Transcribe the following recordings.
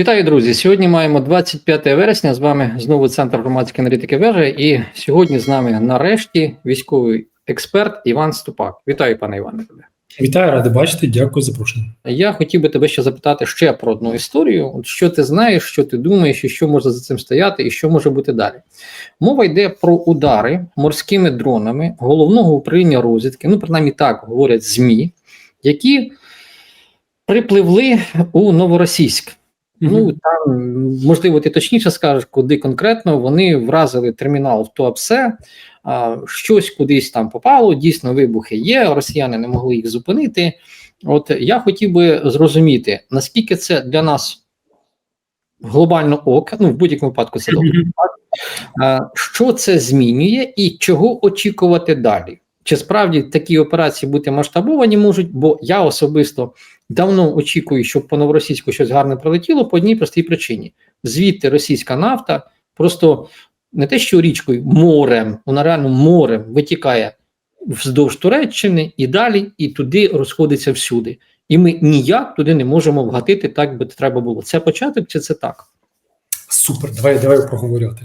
Вітаю, друзі! Сьогодні маємо 25 вересня. З вами знову центр громадської аналітики вежа. І сьогодні з нами нарешті військовий експерт Іван Ступак. Вітаю, пане Іване. Тебе. Вітаю, радий бачити. Дякую за запрошення. Я хотів би тебе ще запитати ще про одну історію. От що ти знаєш, що ти думаєш, і що може за цим стояти, і що може бути далі. Мова йде про удари морськими дронами головного управління розвідки. Ну, принаймні так говорять ЗМІ, які припливли у Новоросійськ. Ну там можливо, ти точніше скажеш, куди конкретно вони вразили термінал в Туапсе, а, щось кудись там попало. Дійсно, вибухи є. Росіяни не могли їх зупинити. От я хотів би зрозуміти, наскільки це для нас глобально ок, ну в будь-якому випадку це добре. А, що це змінює і чого очікувати далі? Чи справді такі операції бути масштабовані можуть? Бо я особисто давно очікую, щоб по новоросійську щось гарне прилетіло по одній простій причині: звідти російська нафта просто не те, що річкою, морем, вона реально морем витікає вздовж Туреччини і далі, і туди розходиться всюди. І ми ніяк туди не можемо вгатити так, би треба було. Це початок чи це так? Супер, давай давай проговорювати.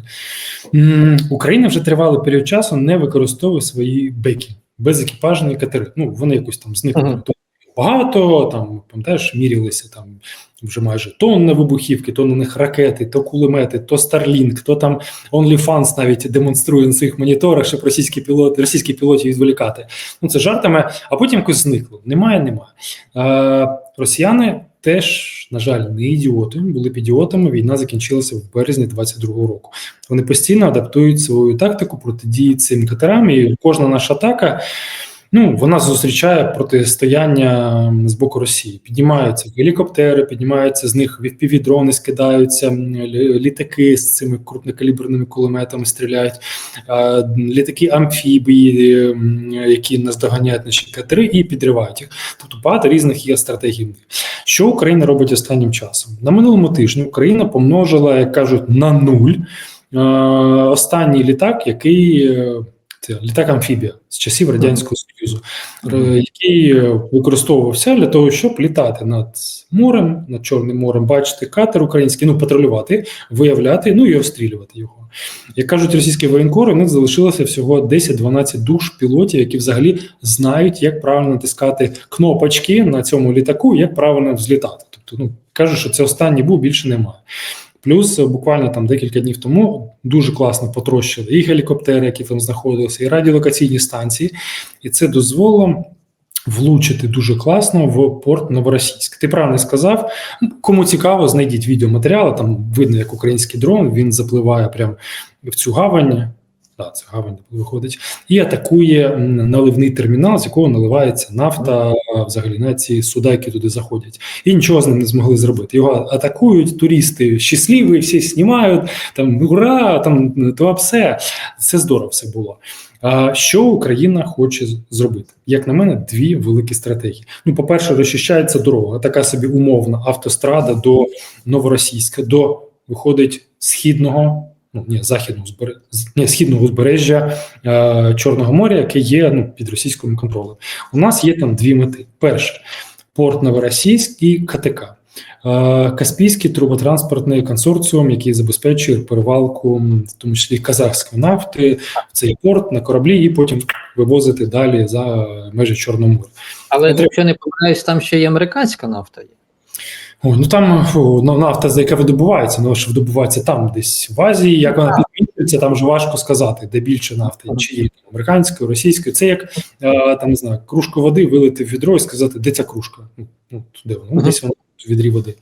Україна вже тривалий період часу не використовує свої беки безекіпажні катери. Ну вони якось там зникли. Ага. Багато там пам'ятаєш, мірялися там вже майже тонна вибухівки, то на них ракети, то кулемети, то Starlink, то там OnlyFans навіть демонструє на своїх моніторах, щоб російські пілоти, російські пілотів відволікати. Ну це жартами, а потім якось зникло. Немає, немає. Е, росіяни теж, на жаль, не ідіоти, були б ідіотами. Війна закінчилася в березні 22-го року. Вони постійно адаптують свою тактику протидії цим катерам, і кожна наша атака. Ну, вона зустрічає протистояння з боку Росії. Піднімаються гелікоптери, піднімаються з них впівдрони, скидаються літаки з цими крупнокаліберними кулеметами, стріляють, е, літаки амфібії, які наздоганяють наші катери і підривають їх. Тобто багато різних є стратегій. Що Україна робить останнім часом? На минулому тижні Україна помножила, як кажуть, на нуль е, останній літак, який. Е, це літак амфібія з часів радянського союзу, який е, використовувався для того, щоб літати над морем, над Чорним морем, бачити катер український, ну патрулювати, виявляти, ну і обстрілювати його. Як кажуть російські воєнкори, у них залишилося всього 10-12 душ пілотів, які взагалі знають, як правильно натискати кнопочки на цьому літаку, як правильно взлітати. Тобто, ну кажуть, що це останній був, більше немає. Плюс е, буквально там декілька днів тому дуже класно потрощили і гелікоптери, які там знаходилися, і радіолокаційні станції, і це дозволило влучити дуже класно в порт Новоросійськ. Ти правильно сказав. Кому цікаво, знайдіть відеоматеріали. Там видно, як український дрон він запливає прямо в цю гавань. Да, це гавань виходить, і атакує наливний термінал, з якого наливається нафта, взагалі на ці суда, які туди заходять, і нічого з ним не змогли зробити. Його атакують, туристи щасливі, всі знімають там ура, там то все. Це здорово все було. А що Україна хоче зробити? Як на мене, дві великі стратегії. Ну, по-перше, розчищається дорога, така собі умовна автострада до Новоросійська, до виходить східного. Ну ні, західного збере... ні, східного узбережжя е, Чорного моря, яке є ну, під російським контролем. У нас є там дві мети: перше порт Новоросійськ і КТК. Е, Каспійський труботранспортний консорціум, який забезпечує перевалку, в тому числі казахської нафти, в цей порт на кораблі, і потім вивозити далі за межі Чорного моря. Але якщо не помиляюсь, там ще й американська нафта є. О, ну там фу, ну, нафта, за яка видобувається, ну що видобувається там, десь в Азії. Як вона підмінюється, там вже важко сказати, де більше нафти, чи є американською, російською. Це як е, там не знаю, кружку води вилити в відро і сказати, де ця кружка? Ну, туди де вона? Ну, Десь вона в відрі води.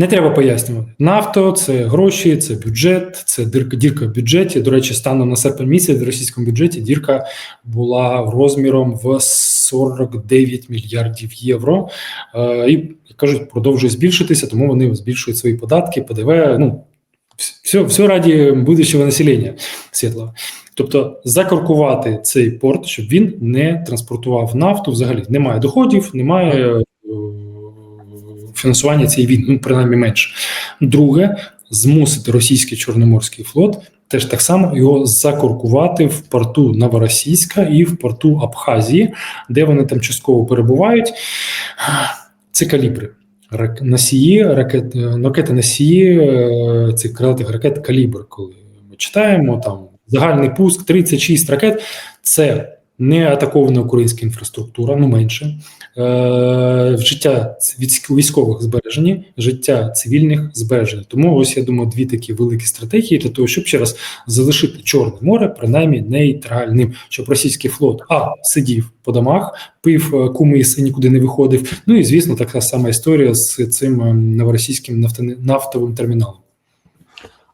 Не треба пояснювати. Нафто це гроші, це бюджет, це дірка, дірка в бюджеті. До речі, станом на серпень місяць в російському бюджеті дірка була розміром в 49 мільярдів євро. Е, І як кажуть, продовжує збільшитися, тому вони збільшують свої податки, ПДВ. Ну все, все раді будущого населення світлого. Тобто закоркувати цей порт, щоб він не транспортував нафту. Взагалі немає доходів, немає фінансування цієї війни, ну принаймні менше. Друге, змусити російський чорноморський флот теж так само його закоркувати в порту Новоросійська і в порту Абхазії, де вони там частково перебувають. Це калібри. носії, ракет, е, ракети носії е, цих крилатих ракет калібр. Коли ми читаємо там загальний пуск 36 ракет, це не атакована українська інфраструктура, ну менше. Е, життя військових збережені, життя цивільних збережені. Тому ось я думаю, дві такі великі стратегії для того, щоб ще раз залишити Чорне море принаймні нейтральним, щоб російський флот а сидів по домах, пив е, кумис і нікуди не виходив. Ну і звісно, така сама історія з цим е, новоросійським нафтовим терміналом.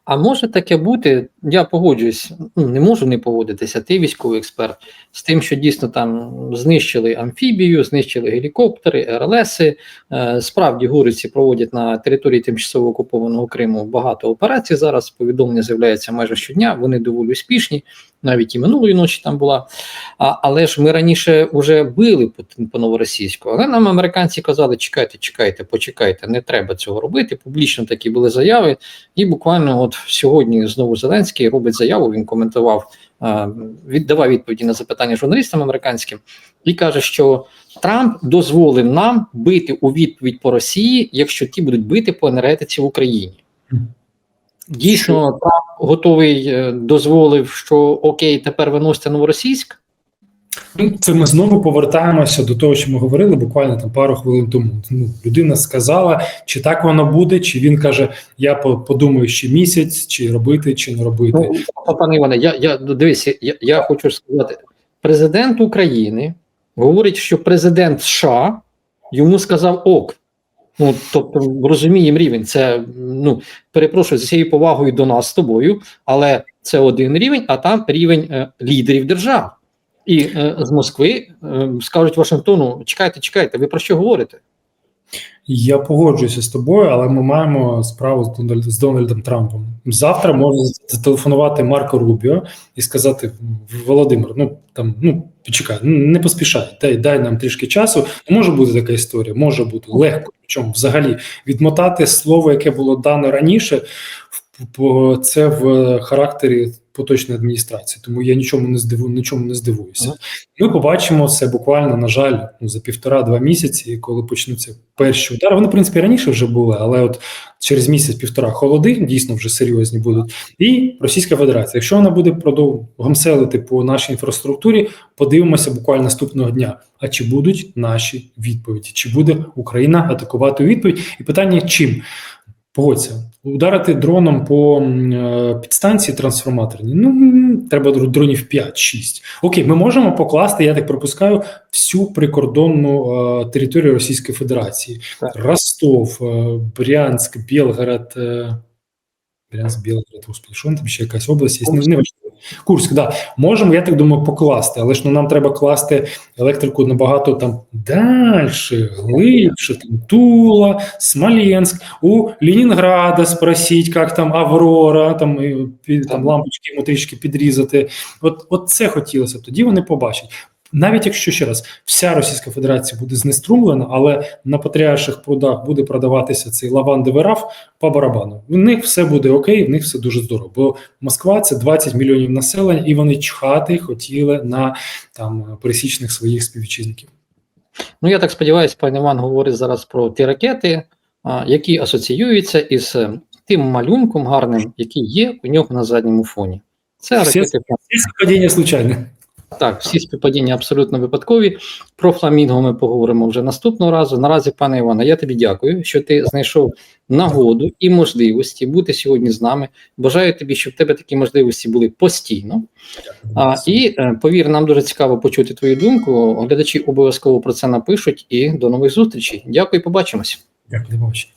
А може таке бути, я погоджуюсь, ну, не можу не погодитися, ти військовий експерт, з тим, що дійсно там знищили амфібію, знищили гелікоптери, РЛСи. Е, справді гориці проводять на території тимчасово окупованого Криму багато операцій. Зараз повідомлення з'являється майже щодня, вони доволі успішні, навіть і минулої ночі там була. А, але ж ми раніше вже били по, по новоросійську, але нам американці казали: чекайте, чекайте, почекайте, не треба цього робити. Публічно такі були заяви. І буквально от сьогодні знову Зеленський робить заяву. Він коментував, е, віддавав відповіді на запитання журналістам американським і каже, що Трамп дозволив нам бити у відповідь по Росії, якщо ті будуть бити по енергетиці в Україні. Дійсно, Трамп готовий е, дозволив, що окей, тепер виносите новоросійськ. Це ми знову повертаємося до того, що ми говорили буквально там пару хвилин тому. Ну, людина сказала, чи так воно буде, чи він каже: Я подумаю ще місяць, чи робити, чи не робити. Ну, пане Іване, я, я ну, дивись, я, я хочу сказати, президент України говорить, що президент США йому сказав ок. Ну, тобто, розуміємо рівень. Це ну перепрошую з усією повагою до нас з тобою, але це один рівень, а там рівень е, лідерів держав. І е, з Москви е, скажуть Вашингтону: чекайте, чекайте, ви про що говорите? Я погоджуюся з тобою, але ми маємо справу з, Дональд, з Дональдом Трампом. Завтра може зателефонувати Марко Рубіо і сказати: Володимир, ну там ну почекай, не поспішай, дай дай нам трішки часу. Може бути така історія, може бути легко. Причому взагалі відмотати слово, яке було дано раніше, це в характері поточної адміністрації. Тому я нічому не здиву, нічому не здивуюся. Ми побачимо це буквально, на жаль, ну, за півтора-два місяці, коли почнуться перші удари. Вони, в принципі, раніше вже були, але от через місяць-півтора холоди дійсно вже серйозні будуть. І Російська Федерація, якщо вона буде продов гамселити по нашій інфраструктурі, подивимося буквально наступного дня. А чи будуть наші відповіді? Чи буде Україна атакувати у відповідь? І питання чим? Погодься, ударити дроном по е, підстанції трансформаторній. Ну треба дронів 5-6. Окей, ми можемо покласти, я так пропускаю, всю прикордонну е, територію Російської Федерації: Так. Ростов, е, Брянськ, Білгород. Брянськ, Білгород, господи, що там ще якась область є? Не, не важливо. Курськ, да. Можемо, я так думаю, покласти, але ж ну, нам треба класти електрику набагато там далі, глибше, там Тула, Смоленськ, у Лінінграда спросіть, як там Аврора, там, і, там лампочки йому трішки підрізати. От, от це хотілося тоді вони побачать. Навіть якщо ще раз вся Російська Федерація буде знеструмлена, але на патріарших прудах буде продаватися цей лавандовий раф по барабану. В них все буде окей, в них все дуже здорово. Бо Москва це 20 мільйонів населення, і вони чхати хотіли на там пересічних своїх співвітчизників. Ну, я так сподіваюся, пан Іван говорить зараз про ті ракети, які асоціюються із е, тим малюнком гарним, який є у нього на задньому фоні. Це ракети. Це падіння случайне. Так, всі співпадіння абсолютно випадкові. Про фламінго ми поговоримо вже наступного разу. Наразі, пане Іване, я тобі дякую, що ти знайшов нагоду і можливості бути сьогодні з нами. Бажаю тобі, щоб в тебе такі можливості були постійно. А, і е, повір, нам дуже цікаво почути твою думку. Глядачі обов'язково про це напишуть. І до нових зустрічей. Дякую, побачимось. Дякую, побачення.